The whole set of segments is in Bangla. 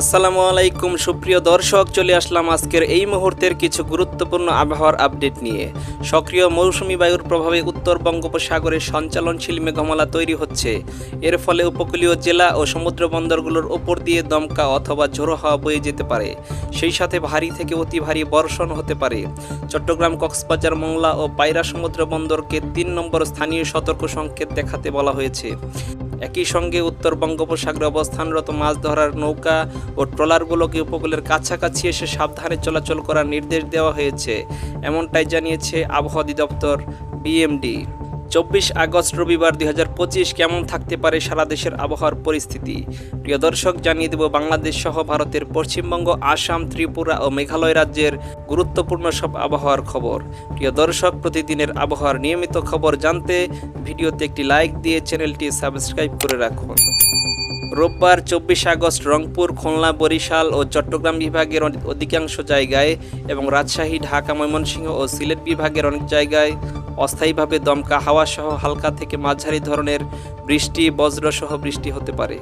আসসালামু আলাইকুম, সুপ্রিয় দর্শক, চলে আসলাম আজকের এই মুহূর্তের কিছু গুরুত্বপূর্ণ আবহাওয়ার আপডেট নিয়ে। সক্রিয় মৌসুমি বায়ুর প্রভাবে উত্তর বঙ্গোপসাগরে সঞ্চালনশীল মেঘমালা তৈরি হচ্ছে। এর ফলে উপকূলীয় জেলা ও সমুদ্র বন্দরগুলোর ওপর দিয়ে দমকা অথবা ঝোড়ো হাওয়া বয়ে যেতে পারে। সেই সাথে ভারী থেকে অতি ভারী বর্ষণ হতে পারে। চট্টগ্রাম, কক্সবাজার, মংলা ও পায়রা সমুদ্র বন্দরকে তিন নম্বর স্থানীয় সতর্ক সংকেত দেখাতে বলা হয়েছে। একই সঙ্গে উত্তর বঙ্গোপসাগরে অবস্থানরত মাছ ধরার নৌকা ও ট্রলারগুলোকে উপকূলের কাছাকাছি এসে সাবধানে চলাচল করার নির্দেশ দেওয়া হয়েছে। এমনটাই জানিয়েছে আবহাওয়া অধিদপ্তর বিএমডি। চব্বিশ আগস্ট রবিবার দুই হাজার পঁচিশ কেমন থাকতে পারে সারা দেশের আবহাওয়ার পরিস্থিতি? প্রিয় দর্শক, জানিয়ে দেব বাংলাদেশ সহ ভারতের পশ্চিমবঙ্গ, আসাম, ত্রিপুরা ও মেঘালয় রাজ্যের গুরুত্বপূর্ণ সব আবহাওয়ার খবর। প্রিয় দর্শক, প্রতিদিনের আবহাওয়ার নিয়মিত খবর জানতে ভিডিওতে একটি লাইক দিয়ে চ্যানেলটি সাবস্ক্রাইব করে রাখুন। রোববার চব্বিশ আগস্ট রংপুর, খুলনা, বরিশাল ও চট্টগ্রাম বিভাগের অধি- অধিকাংশ জায়গায় এবং রাজশাহী, ঢাকা, ময়মনসিংহ ও সিলেট বিভাগের অনেক জায়গায় অস্থায়ীভাবে দমকা হাওয়া সহ হালকা থেকে মাঝারি ধরনের বৃষ্টি, বজ্রসহ বৃষ্টি হতে পারে।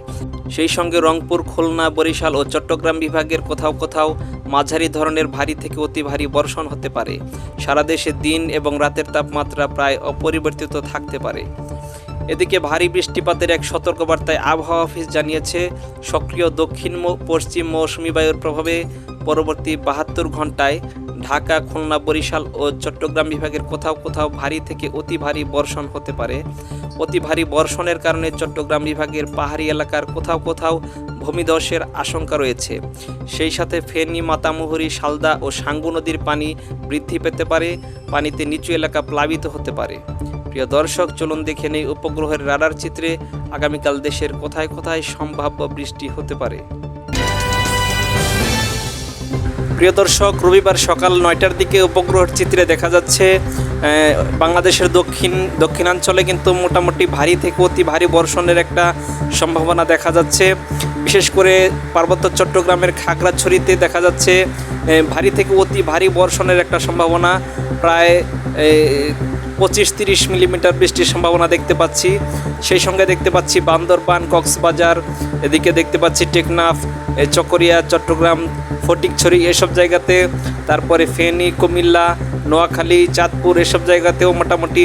সেই সঙ্গে রংপুর, খুলনা, বরিশাল ও চট্টগ্রাম বিভাগের কোথাও কোথাও মাঝারি ধরনের ভারী থেকে অতি ভারী বর্ষণ হতে পারে। সারা দেশে দিন এবং রাতের তাপমাত্রা প্রায় অপরিবর্তিত থাকতে পারে। এদিকে ভারী বৃষ্টিপাতের এক সতর্কবার্তায় আবহাওয়া অফিস জানিয়েছে, সক্রিয় দক্ষিণ পশ্চিম মৌসুমি বায়ুর প্রভাবে পরবর্তী বাহাত্তর ঘন্টায় ঢাকা, খুলনা, বরিশাল ও চট্টগ্রাম বিভাগের কোথাও কোথাও ভারী থেকে অতি ভারী বর্ষণ হতে পারে। অতি ভারী বর্ষণের কারণে চট্টগ্রাম বিভাগের পাহাড়ি এলাকার কোথাও কোথাও ভূমিধসের আশঙ্কা রয়েছে। সেই সাথে ফেনী, মাতামুহুরি শালদা ও সাঙ্গু নদীর পানি বৃদ্ধি পেতে পারে, পানিতে নিচু এলাকা প্লাবিত হতে পারে। প্রিয় দর্শক, চলুন দেখে নেই উপগ্রহের রাডার চিত্রে আগামীকাল দেশের কোথায় কোথায় সম্ভাব্য বৃষ্টি হতে পারে। প্রিয় দর্শক, রবিবার সকাল নয়টার দিকে উপগ্রহের চিত্রে দেখা যাচ্ছে বাংলাদেশের দক্ষিণ, দক্ষিণাঞ্চলে কিন্তু মোটামুটি ভারী থেকে অতি ভারী বর্ষণের একটা সম্ভাবনা দেখা যাচ্ছে। বিশেষ করে পার্বত্য চট্টগ্রামের খাগড়াছড়িতে দেখা যাচ্ছে ভারী থেকে অতি ভারী বর্ষণের একটা সম্ভাবনা। প্রায় পঁচিশ তিরিশ মিলিমিটার বৃষ্টির সম্ভাবনা দেখতে পাচ্ছি। সেই সঙ্গে দেখতে পাচ্ছি বান্দরবান, কক্সবাজার, এদিকে দেখতে পাচ্ছি টেকনাফ চকরিয়া, চট্টগ্রাম, ফটিকছড়ি এসব জায়গাতে, তারপরে ফেনী, কুমিল্লা, নোয়াখালী, চাঁদপুর এসব জায়গাতেও মোটামুটি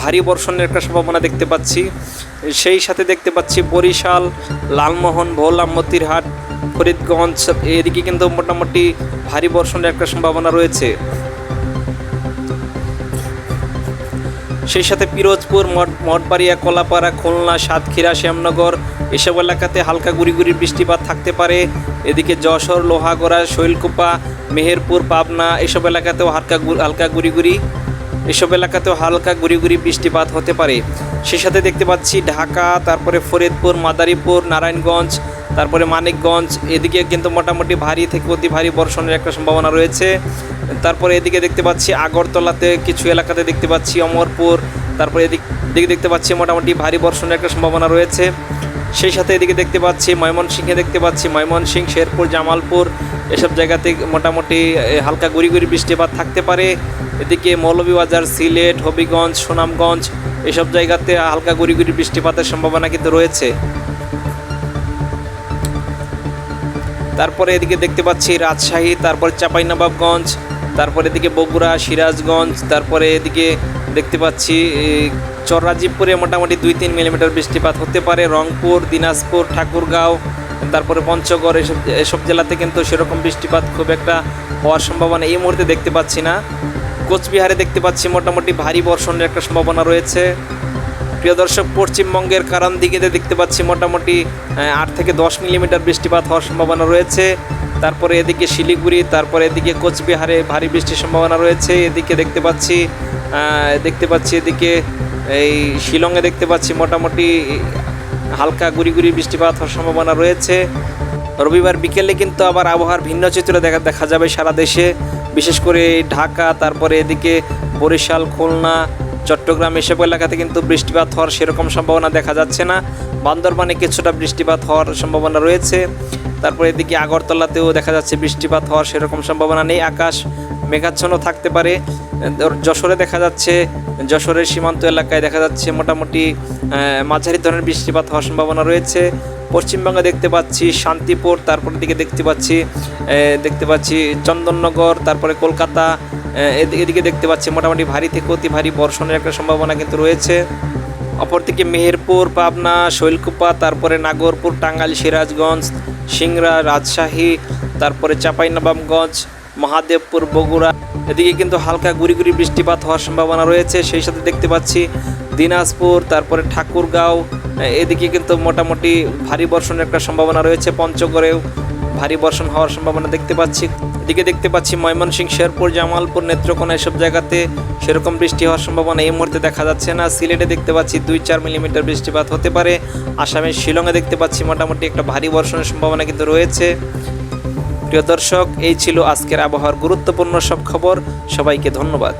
ভারী বর্ষণের একটা সম্ভাবনা দেখতে পাচ্ছি। সেই সাথে দেখতে পাচ্ছি বরিশাল, লালমোহন, ভোলা, মতিরহাট, ফরিদগঞ্জ, এদিকে কিন্তু মোটামুটি ভারী বর্ষণের একটা সম্ভাবনা রয়েছে। সেই সাথে পিরোজপুর, মঠ- মঠবাড়িয়া, কলাপাড়া, খুলনা, সাতক্ষীরা, শ্যামনগর এসব এলাকাতে হালকা গুড়ি বৃষ্টিপাত থাকতে পারে। এদিকে যশোর, লোহাগড়া, শৈলকুপা, মেহেরপুর, পাবনা এসব এলাকাতেও হালকা হালকা গুড়ি গুড়ি, এসব এলাকাতেও হালকা গুড়ি গুড়ি বৃষ্টিপাত হতে পারে। সেই সাথে দেখতে পাচ্ছি ঢাকা, তারপরে ফরিদপুর, মাদারীপুর, নারায়ণগঞ্জ তারপরে মানিকগঞ্জ, এদিকে কিন্তু মোটামুটি ভারী থেকে অতি ভারী বর্ষণের একটা সম্ভাবনা রয়েছে। তারপরে এদিকে দেখতে পাচ্ছি আগরতলাতে কিছু এলাকাতে দেখতে পাচ্ছি অমরপুর, তারপরে এদিক দিকে দেখতে পাচ্ছি মোটামুটি ভারী বর্ষণের একটা সম্ভাবনা রয়েছে। সেই সাথে এদিকে দেখতে পাচ্ছি ময়মনসিংহে দেখতে পাচ্ছি ময়মনসিংহ, শেরপুর, জামালপুর, এসব জায়গাতে মোটামুটি হালকা গুড়ি গুড়ি বৃষ্টিপাত থাকতে পারে। এদিকে মৌলভীবাজার, সিলেট, হবিগঞ্জ, সুনামগঞ্জ, এসব জায়গাতে হালকা গুড়ি গুড়ি বৃষ্টিপাতের সম্ভাবনা কিন্তু রয়েছে। তারপরে এদিকে দেখতে পাচ্ছি রাজশাহী, তারপর চাঁপাইনবাবগঞ্জ, তারপরে এদিকে বগুড়া, সিরাজগঞ্জ, তারপরে এদিকে দেখতে পাচ্ছি চররাজীবপুরে মোটামুটি দুই তিন মিলিমিটার বৃষ্টিপাত হতে পারে। রংপুর, দিনাজপুর, ঠাকুরগাঁও, তারপরে পঞ্চগড়, এসব এসব জেলাতে কিন্তু সেরকম বৃষ্টিপাত খুব একটা হওয়ার সম্ভাবনা এই মুহূর্তে দেখতে পাচ্ছি না। কোচবিহারে দেখতে পাচ্ছি মোটামুটি ভারী বর্ষণের একটা সম্ভাবনা রয়েছে। প্রিয় দর্শক, পশ্চিমবঙ্গের কারণ দিকেতে দেখতে পাচ্ছি মোটামুটি আট থেকে দশ মিলিমিটার বৃষ্টিপাত হওয়ার সম্ভাবনা রয়েছে। তারপরে এদিকে শিলিগুড়ি, তারপরে এদিকে কোচবিহারে ভারী বৃষ্টির সম্ভাবনা রয়েছে। এদিকে দেখতে পাচ্ছি দেখতে পাচ্ছি এদিকে এই শিলংয়ে দেখতে পাচ্ছি মোটামুটি হালকা গুড়ি গুড়ি বৃষ্টিপাত হওয়ার সম্ভাবনা রয়েছে। রবিবার বিকেলে কিন্তু আবার আবহাওয়ার ভিন্ন চিত্র দেখা দেখা যাবে সারা দেশে। বিশেষ করে ঢাকা, তারপরে এদিকে বরিশাল, খুলনা চট্টগ্রাম এসব এলাকাতে কিন্তু বৃষ্টিপাত হওয়ার সেরকম সম্ভাবনা দেখা যাচ্ছে না। বান্দরবানে কিছুটা বৃষ্টিপাত হওয়ার সম্ভাবনা রয়েছে। তারপরে এদিকে আগরতলাতেও দেখা যাচ্ছে বৃষ্টিপাত হওয়ার সেরকম সম্ভাবনা নেই। আকাশ মেঘাচ্ছন্ন থাকতে পারে। যশোরে দেখা যাচ্ছে, যশোরের সীমান্ত এলাকায় দেখা যাচ্ছে মোটামুটি মাঝারি ধরনের বৃষ্টিপাত হওয়ার সম্ভাবনা রয়েছে। পশ্চিমবঙ্গে দেখতে পাচ্ছি শান্তিপুর, তারপর দিকে দেখতে পাচ্ছি দেখতে পাচ্ছি চন্দননগর, তারপরে কলকাতা এদিকে দেখতে পাচ্ছি মোটামুটি ভারী থেকে অতি ভারী বর্ষণের একটা সম্ভাবনা কিন্তু রয়েছে। অপরদিকে মেহেরপুর, পাবনা, শৈলকুপা, তারপরে নাগরপুর, টাঙ্গাইল, সিরাজগঞ্জ, সিংড়া, রাজশাহী, তারপরে চাঁপাইনবাবগঞ্জ, মহাদেবপুর, বগুড়া। এদিকে কিন্তু হালকা গুড়ি গুড়ি বৃষ্টিপাত হওয়ার সম্ভাবনা রয়েছে। সেই সাথে দেখতে পাচ্ছি দিনাজপুর, তারপরে ঠাকুরগাঁও, এদিকে কিন্তু মোটামুটি ভারী বর্ষণের একটা সম্ভাবনা রয়েছে। পঞ্চগড়েও ভারী বর্ষণ হওয়ার সম্ভাবনা দেখতে পাচ্ছি। এদিকে দেখতে পাচ্ছি ময়মনসিংহ, শেরপুর, জামালপুর, নেত্রকোনা এসব জায়গাতে সেরকম বৃষ্টি হওয়ার সম্ভাবনা এই মুহূর্তে দেখা যাচ্ছে না। সিলেটে দেখতে পাচ্ছি দুই চার মিলিমিটার বৃষ্টিপাত হতে পারে। আসামের শিলংয়ে দেখতে পাচ্ছি মোটামুটি একটা ভারী বর্ষণের সম্ভাবনা কিন্তু রয়েছে। প্রিয় দর্শক, এই ছিল আজকের আবহাওয়ার গুরুত্বপূর্ণ সব খবর। সবাইকে ধন্যবাদ।